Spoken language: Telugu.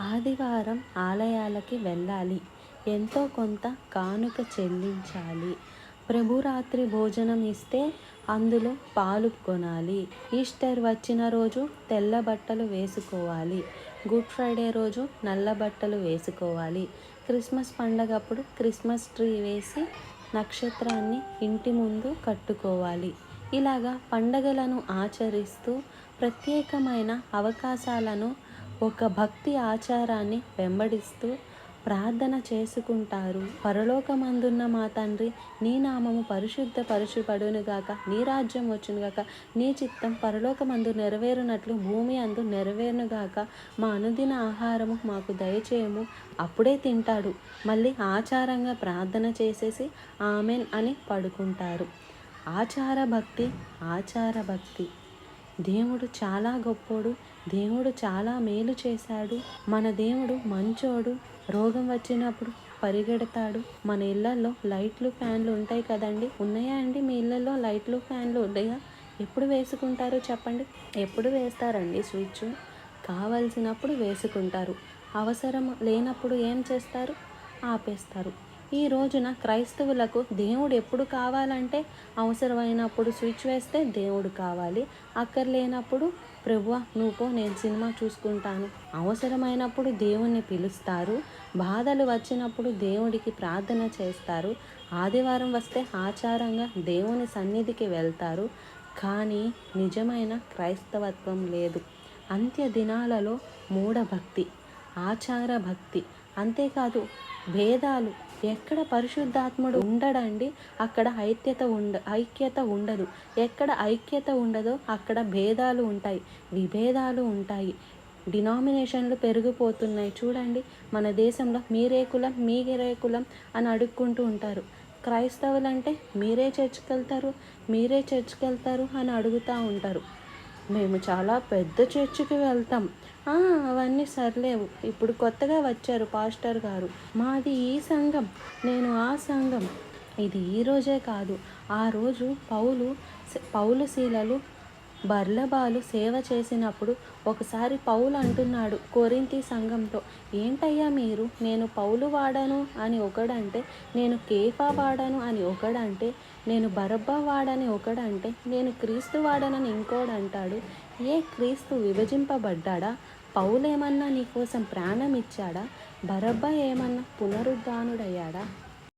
ఆదివారం ఆలయాలకి వెళ్ళాలి. ఎంతో కొంత కానుక చెల్లించాలి. ప్రభురాత్రి భోజనం ఇస్తే అందులో పాలు కొనాలి. ఈస్టర్ వచ్చిన రోజు తెల్ల బట్టలు వేసుకోవాలి. గుడ్ ఫ్రైడే రోజు నల్ల బట్టలు వేసుకోవాలి. క్రిస్మస్ పండగప్పుడు క్రిస్మస్ ట్రీ వేసి నక్షత్రాన్ని ఇంటి ముందు కట్టుకోవాలి. ఇలాగా పండగలను ఆచరిస్తూ ప్రత్యేకమైన అవకాశాలను ఒక భక్తి ఆచారాన్ని వెంబడిస్తూ ప్రార్థన చేసుకుంటారు. పరలోకమందున్న మా తండ్రి నీ నామము పరిశుద్ధ పరుచుపడునుగాక నీ రాజ్యం వచ్చునుగాక నీ చిత్తం పరలోకమందు నెరవేరునట్లు భూమి అందు నెరవేరునుగాక మా అనుదిన ఆహారము మాకు దయచేయము. అప్పుడే తింటాడు. మళ్ళీ ఆచారంగా ప్రార్థన చేసేసి ఆమెన్ అని పడుకుంటారు. ఆచార భక్తి ఆచార భక్తి. దేవుడు చాలా గొప్పోడు దేవుడు చాలా మేలు చేశాడు. మన దేవుడు మంచోడు రోగం వచ్చినప్పుడు పరిగెడతాడు. మన ఇళ్ళల్లో లైట్లు ఫ్యాన్లు ఉంటాయి కదండి. ఉన్నాయా అండి మీ ఇళ్ళల్లో లైట్లు ఫ్యాన్లు? ఉన్నాయా? ఎప్పుడు వేసుకుంటారు చెప్పండి? ఎప్పుడు వేస్తారండి స్విచ్? కావలసినప్పుడు వేసుకుంటారు. అవసరం లేనప్పుడు ఏం చేస్తారు? ఆపేస్తారు. ఈ రోజున క్రైస్తవులకు దేవుడు ఎప్పుడు కావాలంటే అవసరమైనప్పుడు స్విచ్ వేస్తే దేవుడు కావాలి. అక్కర్లేనప్పుడు ప్రభువ నువ్వు నేను సినిమా చూసుకుంటాను. అవసరమైనప్పుడు దేవుణ్ణి పిలుస్తారు. బాధలు వచ్చినప్పుడు దేవుడికి ప్రార్థన చేస్తారు. ఆదివారం వస్తే ఆచారంగా దేవుని సన్నిధికి వెళ్తారు. కానీ నిజమైన క్రైస్తవత్వం లేదు. అంత్య దినాలలో మూఢభక్తి ఆచార భక్తి అంతేకాదు భేదాలు. ఎక్కడ పరిశుద్ధాత్ముడు ఉండడండి అక్కడ ఐక్యత ఉండ ఐక్యత ఉండదు. ఎక్కడ ఐక్యత ఉండదో అక్కడ భేదాలు ఉంటాయి. విభేదాలు ఉంటాయి. డినామినేషన్లు పెరిగిపోతున్నాయి. చూడండి మన దేశంలో మీరే కులం మీరే కులం అని అడుక్కుంటూ ఉంటారు. క్రైస్తవులంటే మీరే చర్చికి వెళ్తారు మీరే చర్చికి వెళ్తారు అని అడుగుతూ ఉంటారు. మేము చాలా పెద్ద చర్చికి వెళ్తాం. అవన్నీ సర్లేవు. ఇప్పుడు కొత్తగా వచ్చారు పాస్టర్ గారు. మాది ఈ సంఘం. నేను ఆ సంఘం. ఇది ఈ రోజే కాదు. ఆ రోజు పౌలు పౌలు శీలలు బర్లబాలు సేవ చేసినప్పుడు ఒకసారి పౌలు అంటున్నాడు కొరింతి సంఘంతో ఏంటయ్యా మీరు? నేను పౌలు వాడను అని ఒకడంటే నేను కేఫా వాడను అని ఒకడంటే నేను బరబ్బా వాడని ఒకడంటే నేను క్రీస్తు వాడనని ఇంకోడంటాడు. ఏ క్రీస్తు విభజింపబడ్డాడా? పౌలేమన్నా నీకోసం ప్రాణం ఇచ్చాడా బరబ్బా ఏమన్నా పునరుద్ధానుడయ్యాడా?